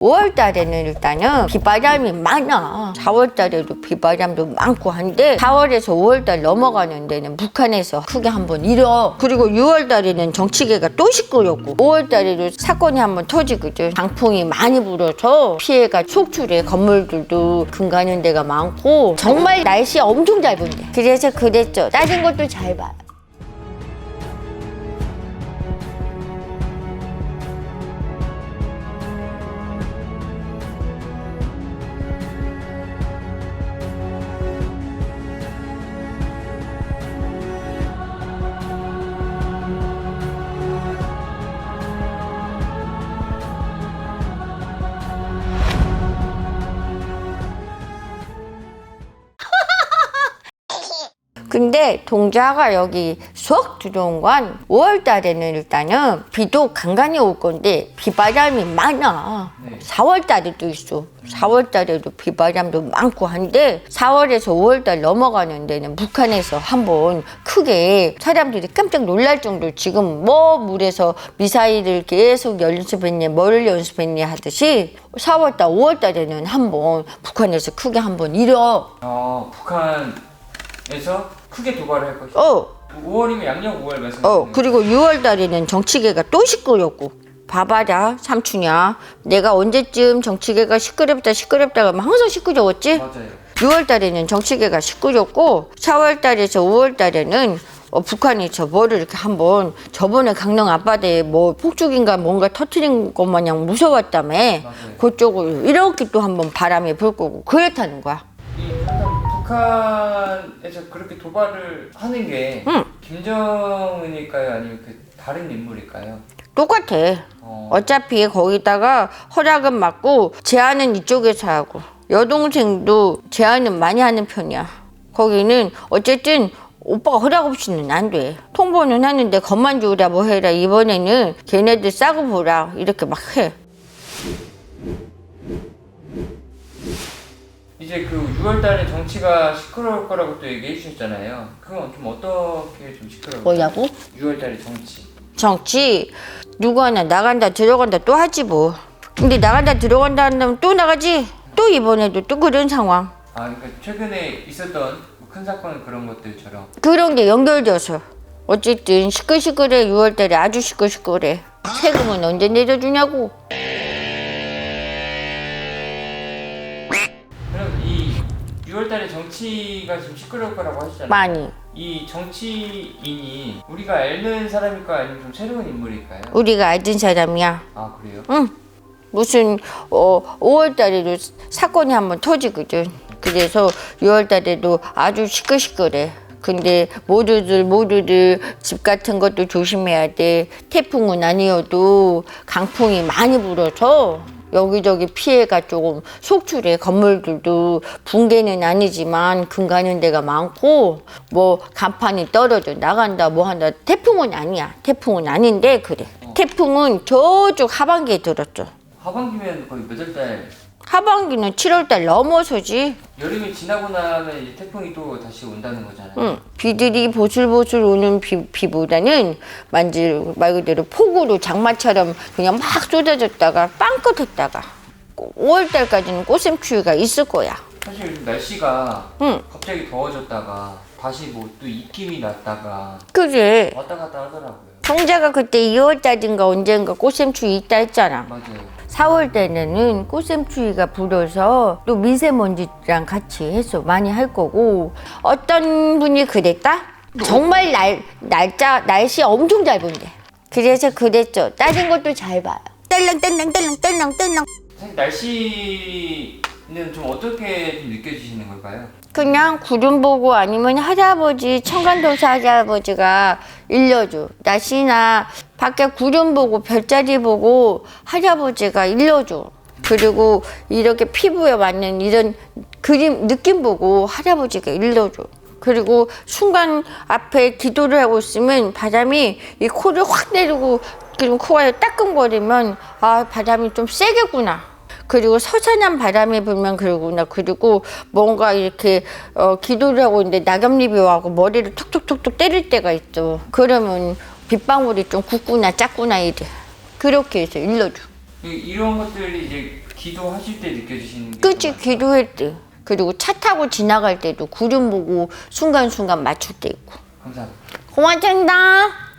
5월 달에는 일단은 비바람이 많아. 4월 달에도 비바람도 많고 한데 4월에서 5월 달 넘어가는 데는 북한에서 크게 한번 일어. 그리고 6월 달에는 정치계가 또 시끄럽고 5월 달에도 사건이 한번 터지거든. 강풍이 많이 불어서 피해가 속출해. 건물들도 금 가는 데가 많고 정말 날씨 엄청 짧은데. 그래서 그랬죠. 다른 것도 잘 봐 근데 동자가 여기 쏙 들어온 건 5월 달에는 일단은 비도 간간히 올 건데 비바람이 많아. 네. 4월 달에도 있어. 4월 달에도 비바람도 많고 한데 4월에서 5월 달 넘어가는 데는 북한에서 한번 크게 사람들이 깜짝 놀랄 정도로 지금 뭐 물에서 미사일을 계속 연습했니 뭘 연습했니 하듯이 4월 달 5월 달에는 한번 북한에서 크게 한번 일어. 어, 북한 에서 크게 도발을 할 것이다. 어. 5월이면 양력 5월 말씀. 어, 그리고 6월 달에는 정치계가 또 시끄럽고. 봐봐라, 삼촌이야. 내가 언제쯤 정치계가 시끄럽다, 시끄럽다 하면 항상 시끄러웠지? 맞아요. 6월 달에는 정치계가 시끄럽고, 4월 달에서 5월 달에는 어, 북한이 저 뭐를 이렇게 한번 저번에 강릉 앞바다에 뭐 폭죽인가 뭔가 터트린 것 마냥 무서웠다며. 맞아요. 그쪽으로 이렇게 또 한번 바람이 불 거고, 그렇다는 거야. 북한에서 그렇게 도발을 하는 게 응. 김정은일까요? 아니면 그 다른 인물일까요? 똑같아. 어, 어차피 거기다가 허락은 맞고 제안은 이쪽에서 하고 여동생도 제안은 많이 하는 편이야. 거기는 어쨌든 오빠가 허락 없이는 안 돼. 통보는 하는데 겁만 주라 뭐 해라. 이번에는 걔네들 싸고 보라. 이렇게 막 해. 이제 그 6월달에 정치가 시끄러울 거라고 또 얘기해 주셨잖아요. 그건 좀 어떻게 좀 시끄러워요? 뭐냐고? 6월달에 정치. 정치 누구 하나 나간다 들어간다 또 하지 뭐. 근데 나간다 들어간다 한다면 또 나가지. 또 이번에도 또 그런 상황. 아, 그러니까 최근에 있었던 큰 사건 그런 것들처럼 그런 게 연결돼서 어쨌든 시끌시끌해 6월달에 아주 시끌시끌해 세금은 언제 내려주냐고 6월달에 정치가 좀 시끄러울 거라고 하시잖아요. 많이 이 정치인이 우리가 알는 사람일까요? 아니면 좀 새로운 인물일까요? 우리가 알던 사람이야 아 그래요? 응 무슨 어 5월달에도 사건이 한 번 터지거든 그래서 6월달에도 아주 시끌시끌해 근데 모두들 모두들 집 같은 것도 조심해야 돼 태풍은 아니어도 강풍이 많이 불어서 여기저기 피해가 조금 속출해. 건물들도 붕괴는 아니지만 금 가는 데가 많고 뭐 간판이 떨어져 나간다 뭐 한다. 태풍은 아니야. 태풍은 아닌데 그래. 태풍은 저쪽 하반기에 들었죠. 하반기면 거의 몇 월 달? 하반기는 7월달 넘어서지 여름이 지나고 나면 이제 태풍이 또 다시 온다는 거잖아요. 응. 비들이 보슬보슬 오는 비, 비보다는 만질 말 그대로 폭우로 장마처럼 그냥 막 쏟아졌다가 빵긋했다가 5월달까지는 꽃샘추위가 있을 거야. 사실 요즘 날씨가 응. 갑자기 더워졌다가 다시 뭐 또 입김이 났다가 그래. 왔다 갔다 하더라고요. 성자가 그때 2월달인가 언젠가 꽃샘추위 있다 했잖아. 맞아요. 4월 때는 꽃샘추위가 불어서 또 미세먼지랑 같이 해서 많이 할 거고 어떤 분이 그랬다? 정말 날 날짜 날씨 엄청 짧은데 그래서 그랬죠. 다른 것도 잘 봐요. 딸랑 딸랑 딸랑 딸랑 딸랑 사실 날씨는 좀 어떻게 좀 느껴지시는 걸까요? 그냥 구름 보고 아니면 할아버지 청간도사 할아버지가 일러줘. 날씨나 밖에 구름 보고 별자리 보고 할아버지가 일러줘. 그리고 이렇게 피부에 맞는 이런 그림 느낌 보고 할아버지가 일러줘. 그리고 순간 앞에 기도를 하고 있으면 바람이 이 코를 확 내리고 그리고 코가 따끔거리면 아 바람이 좀 세겠구나. 그리고 서산한 바람이 불면 그러구나. 그리고 뭔가 이렇게 어, 기도를 하고 있는데 낙엽잎이 와고 머리를 톡톡톡톡 때릴 때가 있어. 그러면 빗방울이 좀 굳구나 작구나 이래. 그렇게 해서 일러줘. 이- 이런 것들이 이제 기도하실 때 느껴지시는 게좀 기도할 때 그리고 차 타고 지나갈 때도 구름 보고 순간순간 맞출 때 있고 감사합니다. 고맙습니다